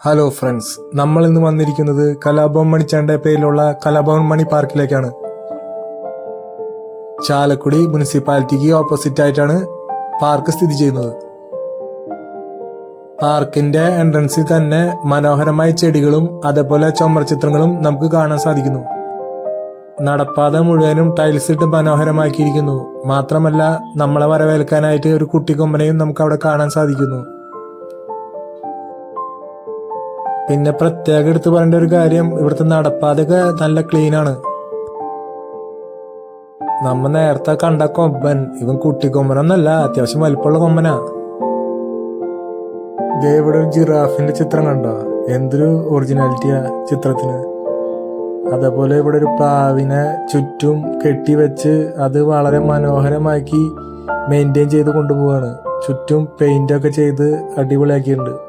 Hello friends നമ്മൾ ഇന്ന് വന്നിരിക്കുന്നത് കലാഭവൻ മണിച്ചാന്റെ പേരിലുള്ള കലാഭവൻ മണി പാർക്കിലേക്കാണ്. ചാലക്കുടി മുനിസിപ്പാലിറ്റിക്ക് ഓപ്പോസിറ്റ് ആയിട്ടാണ് പാർക്ക് സ്ഥിതി ചെയ്യുന്നത്. പാർക്കിന്റെ എൻട്രൻസിൽ തന്നെ മനോഹരമായ ചെടികളും അതേപോലെ ചുമർചിത്രങ്ങളും നമുക്ക് കാണാൻ സാധിക്കുന്നു. നടപ്പാത മുഴുവനും ടൈൽസ് ഇട്ട് മനോഹരമാക്കിയിരിക്കുന്നു. മാത്രമല്ല നമ്മളെ വരവേൽക്കാനായിട്ട് ഒരു കുട്ടിക്കൊമ്പനെയും നമുക്ക് അവിടെ കാണാൻ സാധിക്കുന്നു. പിന്നെ പ്രത്യേകം എടുത്തു പറയേണ്ട ഒരു കാര്യം ഇവിടുത്തെ നടപ്പാതൊക്കെ നല്ല ക്ലീൻ ആണ്. നമ്മ നേരത്തെ കണ്ട കൊമ്പൻ ഇവൻ കുട്ടി കൊമ്പനൊന്നല്ല അത്യാവശ്യം വലിപ്പമുള്ള കൊമ്പനാ. ദേ ഇവിടെ ഒരു ജിറാഫിന്റെ ചിത്രം കണ്ടോ? എന്തൊരു ഒറിജിനാലിറ്റിയാ ചിത്രത്തിന്. അതേപോലെ ഇവിടെ ഒരു പ്രാവിനെ ചുറ്റും കെട്ടി വെച്ച് അത് വളരെ മനോഹരമാക്കി മെയിന്റെയിൻ ചെയ്ത് കൊണ്ടുപോവാണ്. ചുറ്റും പെയിന്റ് ഒക്കെ ചെയ്ത് അടിപൊളിയാക്കിയിട്ടുണ്ട്.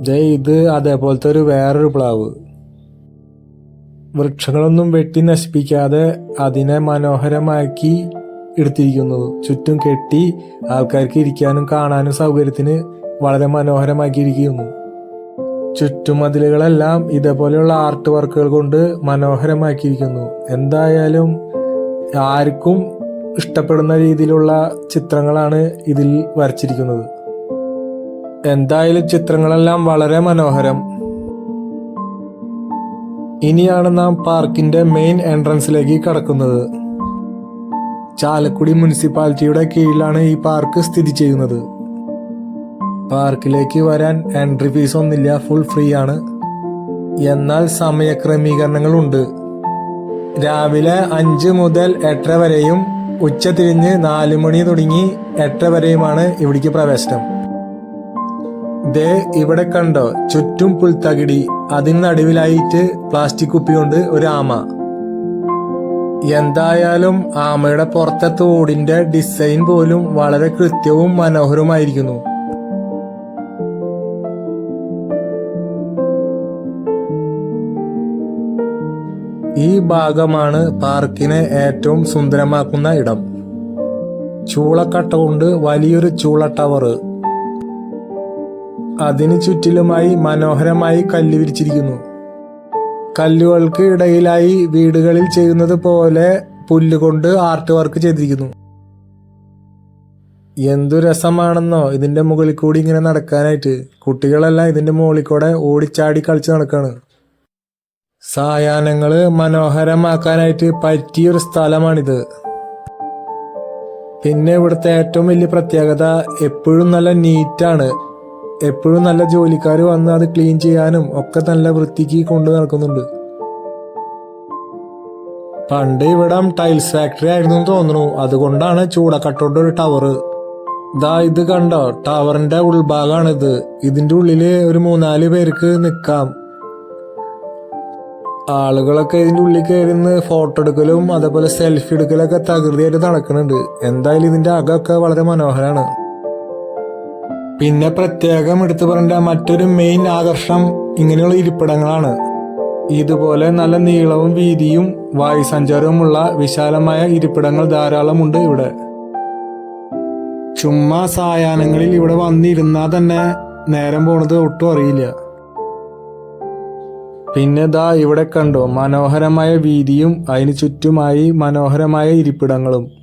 ദേ ഇത് അതേപോലത്തെ ഒരു വേറൊരു പ്ലാവ്. വൃക്ഷങ്ങളൊന്നും വെട്ടി നശിപ്പിക്കാതെ അതിനെ മനോഹരമാക്കി എടുത്തിരിക്കുന്നു. ചുറ്റും കെട്ടി ആൾക്കാർക്ക് ഇരിക്കാനും കാണാനും സൗകര്യത്തിന് വളരെ മനോഹരമാക്കിയിരിക്കുന്നു. ചുറ്റുമതിലുകളെല്ലാം ഇതേപോലെയുള്ള ആർട്ട് വർക്കുകൾ കൊണ്ട് മനോഹരമാക്കിയിരിക്കുന്നു. എന്തായാലും ആർക്കും ഇഷ്ടപ്പെടുന്ന രീതിയിലുള്ള ചിത്രങ്ങളാണ് ഇതിൽ വരച്ചിരിക്കുന്നത്. എന്തായാലും ചിത്രങ്ങളെല്ലാം വളരെ മനോഹരം. ഇനിയാണ് നാം പാർക്കിന്റെ മെയിൻ എൻട്രൻസിലേക്ക് കടക്കുന്നത്. ചാലക്കുടി മുനിസിപ്പാലിറ്റിയുടെ കീഴിലാണ് ഈ പാർക്ക് സ്ഥിതി ചെയ്യുന്നത്. പാർക്കിലേക്ക് വരാൻ എൻട്രി ഫീസ് ഒന്നില്ല ഫുൾ ഫ്രീ ആണ് എന്നാൽ സമയക്രമീകരണങ്ങളുണ്ട് രാവിലെ അഞ്ച് മുതൽ എട്ടര വരെയും ഉച്ച തിരിഞ്ഞ് നാല് മണി തുടങ്ങി എട്ടര വരെയുമാണ് ഇവിടേക്ക് പ്രവേശനം. ദേ ഇവിടെ കണ്ടോ ചുറ്റും പുൽത്തകിടി. അതിന് നടുവിലായിട്ട് പ്ലാസ്റ്റിക് കുപ്പി കൊണ്ട് ഒരു ആമ. എന്തായാലും ആമയുടെ പുറത്തെ തോടിന്റെ ഡിസൈൻ പോലും വളരെ കൃത്യവും മനോഹരവുമായിരിക്കുന്നു. ഈ ഭാഗമാണ് പാർക്കിനെ ഏറ്റവും സുന്ദരമാക്കുന്ന ഇടം. ചൂളക്കട്ട കൊണ്ട് വലിയൊരു ചൂള ടവർ അതിനു ചുറ്റിലുമായി മനോഹരമായി കല്ല് വിരിച്ചിരിക്കുന്നു. കല്ലുകൾക്ക് ഇടയിലായി വീടുകളിൽ ചെയ്യുന്നത് പോലെ പുല്ലുകൊണ്ട് ആർട്ട് വർക്ക് ചെയ്തിരിക്കുന്നു. എന്തു രസമാണെന്നോ ഇതിന്റെ മുകളിൽ കൂടി ഇങ്ങനെ നടക്കാനായിട്ട്. കുട്ടികളെല്ലാം ഇതിന്റെ മുകളിൽ കൂടെ ഓടിച്ചാടി കളിച്ച് നടക്കാണ്. സായാഹ്നങ്ങൾ മനോഹരമാക്കാനായിട്ട് പറ്റിയൊരു സ്ഥലമാണിത്. പിന്നെ ഇവിടുത്തെ ഏറ്റവും വലിയ പ്രത്യേകത എപ്പോഴും നല്ല നീറ്റാണ്. എപ്പോഴും നല്ല ജോലിക്കാർ വന്ന് അത് ക്ലീൻ ചെയ്യാനും ഒക്കെ നല്ല വൃത്തിക്ക് കൊണ്ടു നടക്കുന്നുണ്ട്. പണ്ട് ഇവിടം ടൈൽസ് ഫാക്ടറി ആയിരുന്നു തോന്നുന്നു. അതുകൊണ്ടാണ് ചൂടക്കട്ടോണ്ട് ഒരു ടവർ ദാ ഇത് കണ്ടോ? ടവറിന്റെ ഉൾഭാഗമാണിത് ഇതിന്റെ ഉള്ളിൽ ഒരു മൂന്നാൽ പേർക്ക് നിൽക്കാം ആളുകളൊക്കെ ഇതിന്റെ ഉള്ളിൽ കയറിന്ന് ഫോട്ടോ എടുക്കലും അതേപോലെ സെൽഫി എടുക്കലൊക്കെ തകൃതിയായിട്ട് നടക്കുന്നുണ്ട്. എന്തായാലും ഇതിന്റെ അകമൊക്കെ വളരെ മനോഹരമാണ് പിന്നെ പ്രത്യേകം എടുത്തു പറയേണ്ട മറ്റൊരു മെയിൻ ആകർഷണം ഇങ്ങനെയുള്ള ഇരിപ്പിടങ്ങളാണ്. ഇതുപോലെ നല്ല നീളവും വീതിയും വായു സഞ്ചാരവുമുള്ള വിശാലമായ ഇരിപ്പിടങ്ങൾ ധാരാളമുണ്ട് ഇവിടെ. ചുമ്മാ സായാഹ്നങ്ങളിൽ ഇവിടെ വന്നിരുന്നാൽ തന്നെ നേരം പോണത് ഒട്ടും അറിയില്ല. പിന്നെ ദാ ഇവിടെ കണ്ടോ മനോഹരമായ വീതിയും അതിന് ചുറ്റുമായി മനോഹരമായ ഇരിപ്പിടങ്ങളും.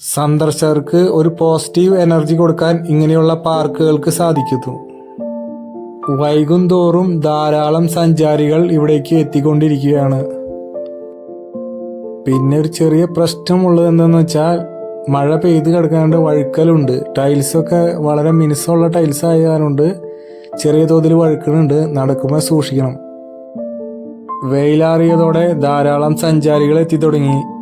സന്ദർശകർക്ക് ഒരു പോസിറ്റീവ് എനർജി കൊടുക്കാൻ ഇങ്ങനെയുള്ള പാർക്കുകൾക്ക് സാധിക്കുന്നു. വൈകുന്തോറും ധാരാളം സഞ്ചാരികൾ ഇവിടേക്ക് എത്തിക്കൊണ്ടിരിക്കുകയാണ്. പിന്നെ ഒരു ചെറിയ പ്രശ്നമുള്ളത് എന്തെന്ന് വെച്ചാൽ മഴ പെയ്ത് കിടക്കാണ്ട് വഴുക്കലുണ്ട്. ടൈൽസൊക്കെ വളരെ മിനുസമുള്ള ടൈൽസ് ആയതുകൊണ്ട് ചെറിയ തോതിൽ വഴുക്കുന്നുണ്ട് നടക്കുമ്പോൾ സൂക്ഷിക്കണം. വെയിലാറിയതോടെ ധാരാളം സഞ്ചാരികൾ എത്തി തുടങ്ങി.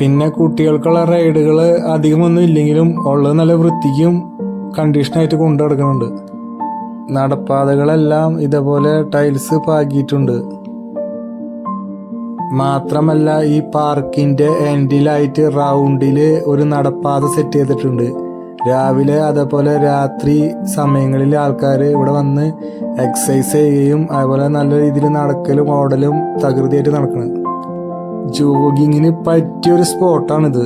പിന്നെ കുട്ടികൾക്കുള്ള റൈഡുകൾ അധികമൊന്നും ഇല്ലെങ്കിലും ഉള്ളത് നല്ല വൃത്തിക്കും കണ്ടീഷനായിട്ട് കൊണ്ടു നടക്കുന്നുണ്ട്. നടപ്പാതകളെല്ലാം ഇതേപോലെ ടൈൽസ് പാകിയിട്ടുണ്ട്. മാത്രമല്ല ഈ പാർക്കിന്റെ എൻഡിലായിട്ട് റൗണ്ടിൽ ഒരു നടപ്പാത സെറ്റ് ചെയ്തിട്ടുണ്ട്. രാവിലെ അതേപോലെ രാത്രി സമയങ്ങളിൽ ആൾക്കാർ ഇവിടെ വന്ന് എക്സസൈസ് ചെയ്യുകയും അതുപോലെ നല്ല രീതിയിൽ നടക്കലും ഓടലും തകൃതിയായിട്ട് നടക്കണം. ജോഗിങ്ങിന് പറ്റിയ പറ്റിയൊരു സ്പോട്ടാണിത്.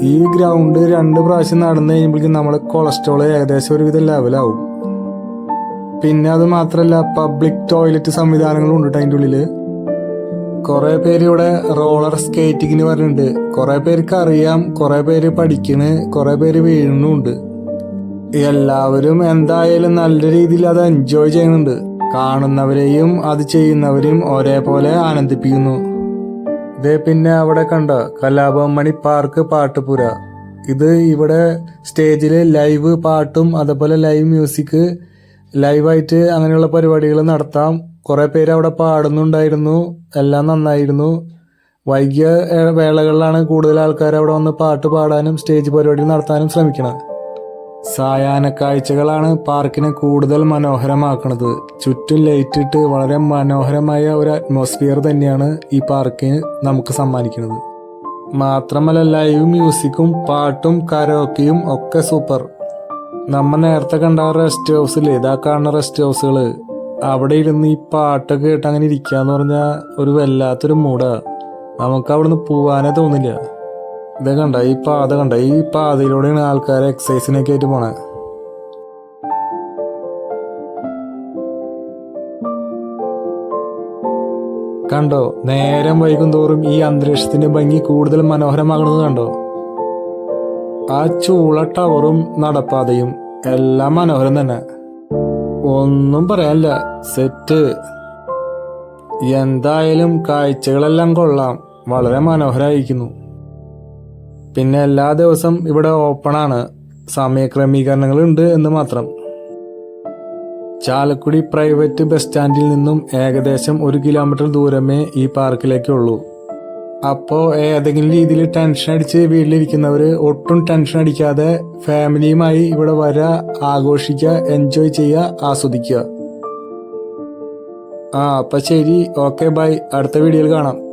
ഈ ഗ്രൗണ്ട് രണ്ട് പ്രാവശ്യം നടന്നു കഴിയുമ്പോഴേക്കും നമ്മുടെ കൊളസ്ട്രോൾ ഏകദേശം ഒരുവിധം ലെവലാവും പിന്നെ അത് മാത്രല്ല പബ്ലിക് ടോയ്ലറ്റ് സംവിധാനങ്ങളും ഉണ്ട് അതിന്റെ ഉള്ളിൽ കുറേ പേര് ഇവിടെ റോളർ സ്കേറ്റിങ്ങിന് പറഞ്ഞിട്ടുണ്ട്. കുറേ പേർക്ക് അറിയാം കുറേ പേര് പഠിക്കണ് കുറേ പേര് വീഴുന്നുണ്ട്. എല്ലാവരും എന്തായാലും നല്ല രീതിയിൽ അത് എൻജോയ് ചെയ്യുന്നുണ്ട്. കാണുന്നവരെയും അത് ചെയ്യുന്നവരെയും ഒരേപോലെ ആനന്ദിപ്പിക്കുന്നു. ഇതേ പിന്നെ അവിടെ കണ്ട? കലാഭവമണി പാർക്ക് പാട്ടുപുര ഇത് ഇവിടെ സ്റ്റേജിൽ ലൈവ് പാട്ടും അതേപോലെ ലൈവ് മ്യൂസിക് ലൈവായിട്ട് അങ്ങനെയുള്ള പരിപാടികൾ നടത്താം. കുറേ പേര് അവിടെ പാടുന്നുണ്ടായിരുന്നു. എല്ലാം നന്നായിരുന്നു. വൈകിയ വേളകളിലാണ് കൂടുതൽ ആൾക്കാർ അവിടെ വന്ന് പാട്ട് പാടാനും സ്റ്റേജ് പരിപാടി നടത്താനും ശ്രമിക്കുന്നത് സായാഹ്ന കാഴ്ചകളാണ് പാർക്കിനെ കൂടുതൽ മനോഹരമാക്കുന്നത്. ചുറ്റും ലൈറ്റ് ഇട്ട് വളരെ മനോഹരമായ ഒരു അറ്റ്മോസ്ഫിയർ തന്നെയാണ് ഈ പാർക്കിന് നമുക്ക് സമ്മാനിക്കുന്നത്. മാത്രമല്ല ലൈവ് മ്യൂസിക്കും പാട്ടും കരോക്കിയും ഒക്കെ സൂപ്പർ നമ്മൾ നേരത്തെ കണ്ട റെസ്റ്റ് ഹൗസിൽ ഇതാ കാണുന്ന റെസ്റ്റ് ഹൗസുകൾ അവിടെ ഇരുന്ന് ഈ പാട്ടൊക്കെ കേട്ട് അങ്ങനെ ഇരിക്കാന്ന് പറഞ്ഞാൽ ഒരു വല്ലാത്തൊരു മൂടാ നമുക്ക് അവിടുന്ന് പോവാനേ തോന്നില്ല. ഇത് കണ്ട ഈ പാത കണ്ട ഈ പാതയിലൂടെയാണ് ആൾക്കാർ എക്സസൈസിനൊക്കെ ആയിട്ട് പോണേ കണ്ടോ നേരം വൈകും തോറും ഈ അന്തരീക്ഷത്തിന്റെ ഭംഗി കൂടുതൽ മനോഹരമാകുന്നത് കണ്ടോ? ആ ചൂള ടവറും നടപ്പാതയും എല്ലാം മനോഹരം തന്നെ. ഒന്നും പറയാനില്ല സെറ്റ് എന്തായാലും കാഴ്ചകളെല്ലാം കൊള്ളാം വളരെ മനോഹരമായിരിക്കുന്നു പിന്നെ എല്ലാ ദിവസം ഇവിടെ ഓപ്പണാണ് സമയക്രമീകരണങ്ങളുണ്ട് എന്ന് മാത്രം. ചാലക്കുടി പ്രൈവറ്റ് ബസ് സ്റ്റാൻഡിൽ നിന്നും ഏകദേശം ഒരു കിലോമീറ്റർ ദൂരമേ ഈ പാർക്കിലേക്കുള്ളൂ അപ്പോൾ ഏതെങ്കിലും രീതിയിൽ ടെൻഷൻ അടിച്ച് വീട്ടിലിരിക്കുന്നവർ ഒട്ടും ടെൻഷൻ അടിക്കാതെ ഫാമിലിയുമായി ഇവിടെ വരാ ആഘോഷിക്കുക എൻജോയ് ചെയ്യുക ആസ്വദിക്കുക. ആ അപ്പം ശരി. ഓക്കെ ബൈ അടുത്ത വീഡിയോയിൽ കാണാം.